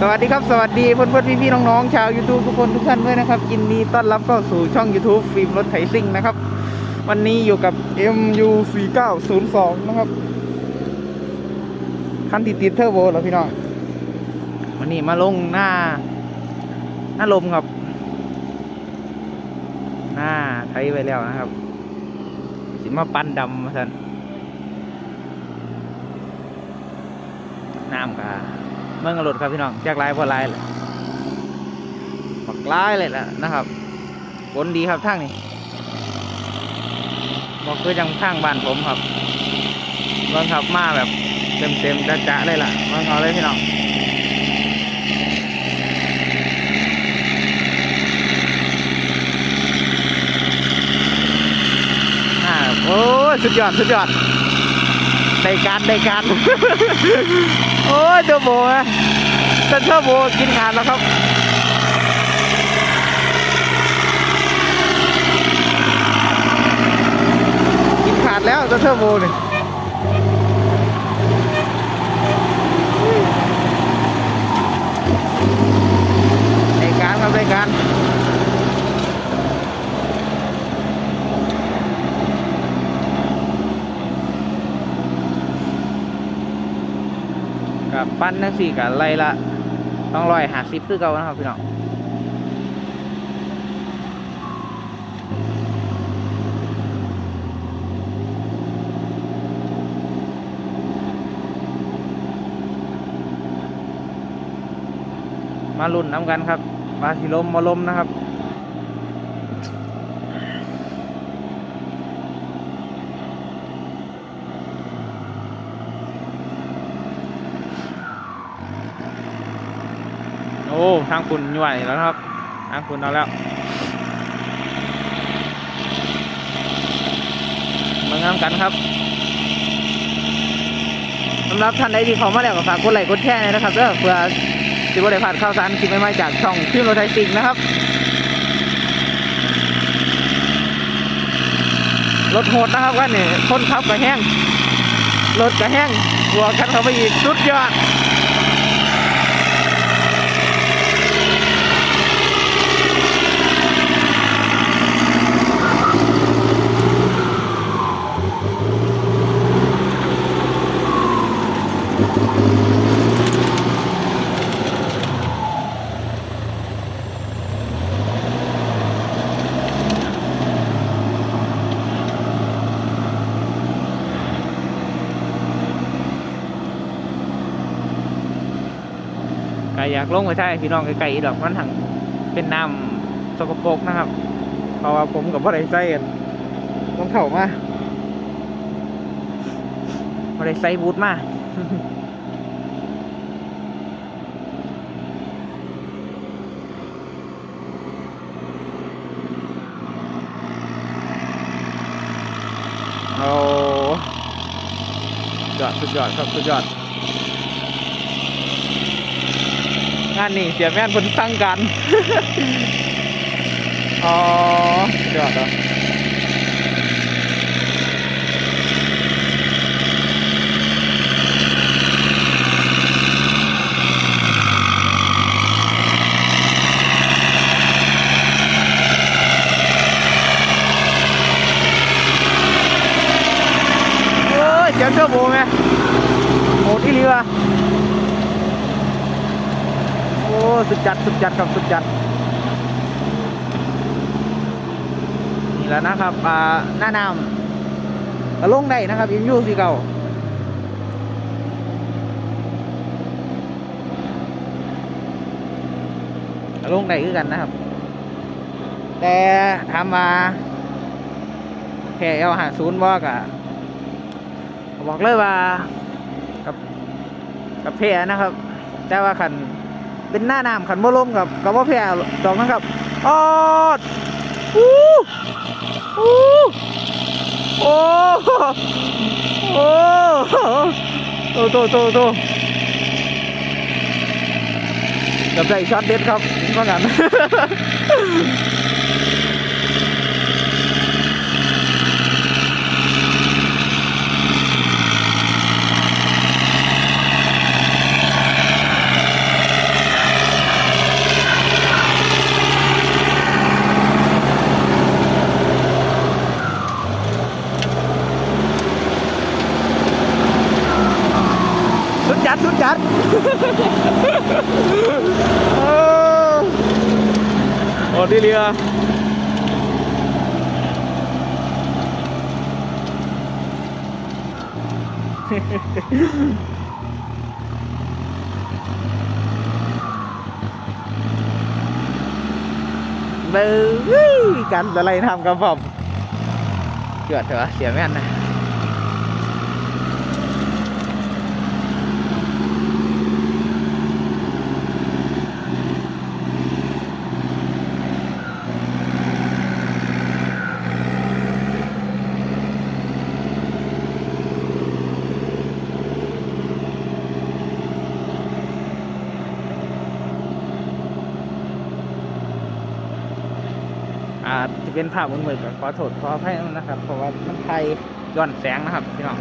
สวัสดีครับสวัสดีเพื่อนเพื่อนพี่พี่ๆน้องๆชาว YouTube ทุกคนทุกท่านด้วยนะครับยินดีต้อนรับเข้าสู่ช่อง YouTube ฟิล์มรถไถซิ่งนะครับ วันนี้อยู่กับ MU 4902 นะครับคันติดติดเทอร์โบเหรอพี่น้องวันนี้มาลงหน้า หน้าลมครับหน้าไทยไปแล้วนะครับสิมาปั้นดำมาสันน้ำกา เมืองอรดครับพี่น้องแจกลายพอลายเลยปักลายเลยแหละนะครับฝนดีครับทางนี้บอกคือจังทางบ้านผมครับเมืองขับมาแบบเต็มเต็มๆจะๆเลยล่ะมืองเอาเลยพี่น้องโอ้ยสุดยอด สุดยอดได้การได้การ โอ้ยเจ้าโบนะเซนเตอร์โบกินขาดแล้วครับกินขาดแล้วเซนเตอร์โบนี่ยด้การครับได้การ กับ ปั้นนังสี่กับไรละต้องรอยหาซิปคือเก่านะครับพี่น้องมาลุ่นน้ำกันครับมาสิลมมาลมนะครับ โอ้ทางคุณย่วยแล้วครับ ทางคุณเอาแล้วมางามกันครับสำหรับท่านใดที่เข้ามาแล้วก็ฝากกดไลค์กดแชร์หน่อยนะครับเด้อเพื่อสิบได้พลาดข่าวสารคลิปใหม่ๆจากช่องพิมพ์รถไทยสิงห์นะครับ รถโหดนะครับกันนี่คนขับก็แห้งรถก็แห้งบวกันเข้าไปอีกสุดยอด อยากลงไปใช่พี่น้องไกลๆดอกมันถังเป็นน้ำสกปรกนะครับ เพราะว่าผมกับพ่อได้ใส่กันต้องเข่ามาพ่อได้ใส่บูทมาโอ้สุดยอดสุดยอดครับสุดยอด งานนี้เสียแม่นเพิ่นสั่งกัน อ๋อเดี๋ยวเดี๋ยวโอ้ยเจ้าเจ้าโบไหมโหดที่เรือ สุดจัดสุดจัดครับสุดจัด นี่แหล้วนะครับอ่าหน้าน้ำก็ลงได้นะครับยังอยู่สิเก่าลงได้คือกันนะครับ แต่ถามมาแค่เอาหาศูนย์บอกอะบอกเลยว่ากับกับเพนะครับ แต่ว่าขัน เป็นหน้าน้ำขันบ่ลมกับกับว่าแพรดอกนะครับออดอู้อู้โอ้โอ้โตโตโตโตกับใจช็อตเด็ดครับว่างั้น โอ้โอ้ดีเรือเบ้ยกันอะไรทำกับผมเกิดเถอะเสียแม่นนะ เป็นภาพมืดๆก็ขอโทษขออภัยนะครับ เพราะว่ามันไทยย้อนแสงนะครับพี่น้อง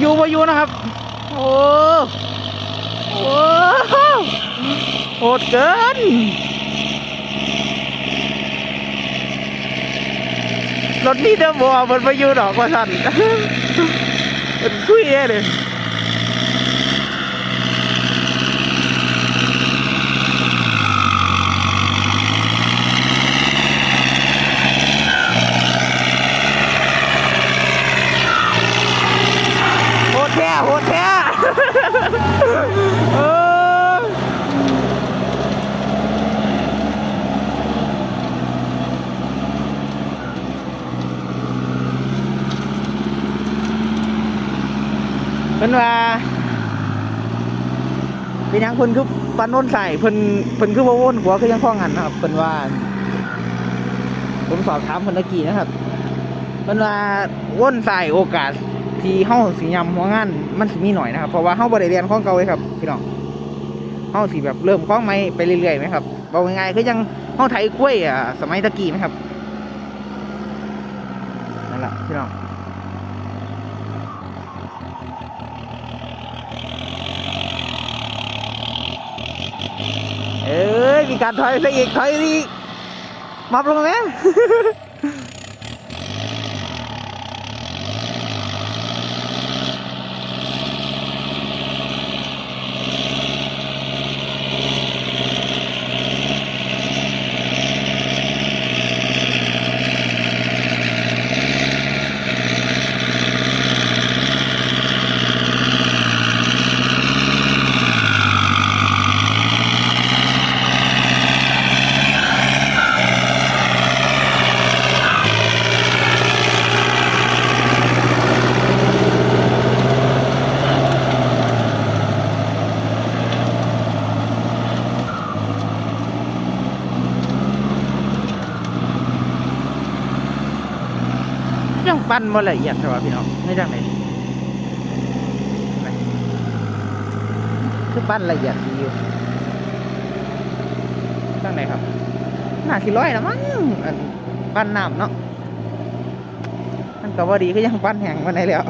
อยู่มาอยู่นะครับ โอ้โหโหดเกินรถนี่เดบอมันไปอยู่ดอกว่าสั่นมันคุยองเลย โหดแท้โหดแท้เพิ่นว่าเป็นยังเพิ่นคือปันน้นใส่เพิ่นเพิ่นคือบ่วนหัวคือยังพ้องหันนะครับเพิ่นว่า ผมสอบถามเพิ่นตะกี้นะครับเพิ่นว่าว่นใส่โอกาส ที่เฮาสิยำหัวงานมันสิมีหน่อยนะครับ เพราะว่าเฮาบ่ได้เรียนของเก่าเลยครับพี่น้องเฮาสิแบบเริ่มของใหม่ไปเรื่อยๆไหมครับบอกง่ายๆคือยังเฮาไถกล้วยอะสมัยตะกี้ไหมครับนั่นแหละพี่น้องเอ้ยมีการถอยซะอีกถอยอีกมับลงไหม ยังปั้นมาละเอียดใช่ป่ะพี่น้องไม่จังไหนไหนคือปั้นละเอียดดีอยู่จังไหนครับหนาสิร้อยแล้วมั้งปั้นน้ำเนาะมันก็ว่าดีก็ยังปั้นแห้งมาไหนแล้ว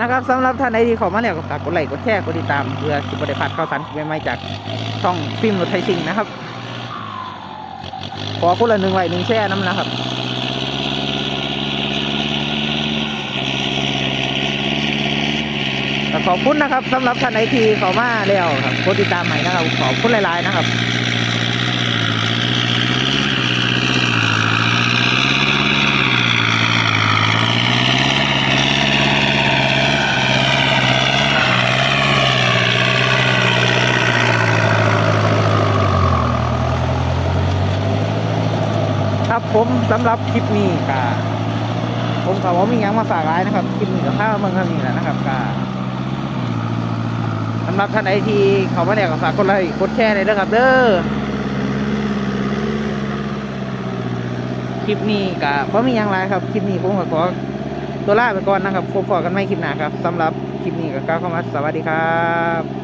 นะครับสำหรับท่านใดที่เข้ามาแล้วก็ฝากกดไลค์กดแชร์กดติดตามเพื่อสิบได้พลาดข่าวสารใหม่ๆจากช่องฟิล์มรถไทยซิงนะครับ ขอคนละหนึ่งไลค์หนึ่งแชร์น้ำนะครับขอบคุณนะครับสำหรับท่านใดที่เข้ามาแล้วครับกดติดตามใหม่นะครับขอบคุณหลายๆนะครับ ผมสำหรับคลิปนี้ก็ผมก็ว่ามีหยังมาฝากร้ายนะครับคลิปนี้ก็ข้าวเมืองเท่านี้แหละนะครับก็สำหรับท่านใดที่เขามาเนี่ยก็ฝากกดไลค์กดแชร์เลยนะครับ เด้อคลิปนี้ก็บ่มีหยังไรครับคลิปนี้ผมก็ขอตัวลาไปก่อนนะครับพบกันไม่คลิปหน้าครับสำหรับคลิปนี้ก็กล่าวคำว่าสวัสดีครับ